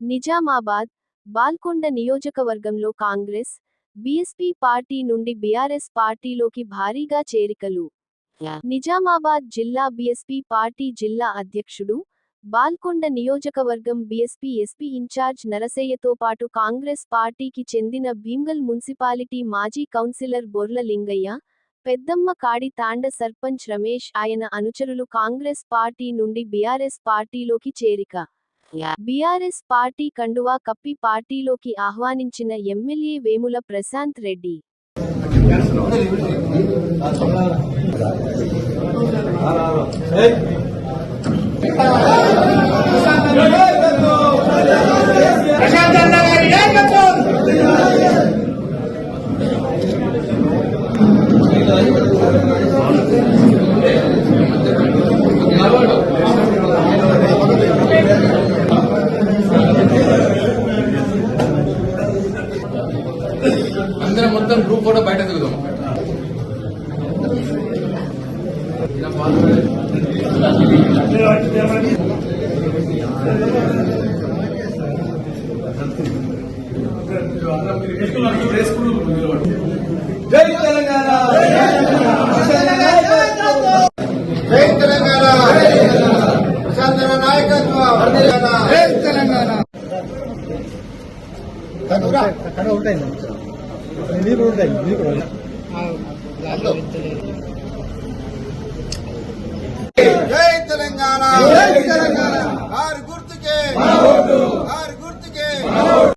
నిజామాబాద్ బాల్కొండ నియోజకవర్గంలో Congress BSP party నుండి BRS పార్టీలోకి భారీగా చేరికలు. నిజామాబాద్ జిల్లా బీఎస్పీ పార్టీ జిల్లా అధ్యక్షుడు బాల్కొండ నియోజకవర్గం బీఎస్పీ ఎస్పీ ఇన్ఛార్జ్ నరసయ్యతో పాటు కాంగ్రెస్ పార్టీకి చెందిన భీమ్గల్ మున్సిపాలిటీ మాజీ కౌన్సిలర్ బొర్ల లింగయ్య పెద్దమ్మ కాడి తాండ సర్పంచ్ రమేష్ ఆయన అనుచరులు కాంగ్రెస్ పార్టీ నుండి బీఆర్ఎస్ పార్టీలోకి చేరిక. బీఆర్ఎస్ పార్టీ కండువా కప్పి పార్టీలోకి ఆహ్వానించిన ఎమ్మెల్యే వేముల ప్రశాంత్ రెడ్డి ప్రశాంత్ గారి నాయకత్వం అందరం మొత్తం గ్రూప్ ఫోటో బయట తిరుగుదాం జై తెలంగాణ జై తెలంగాణ ప్రశాంతన నాయకత్వం. జై తెలంగాణ. తెలంగాణ జై తెలంగాణ.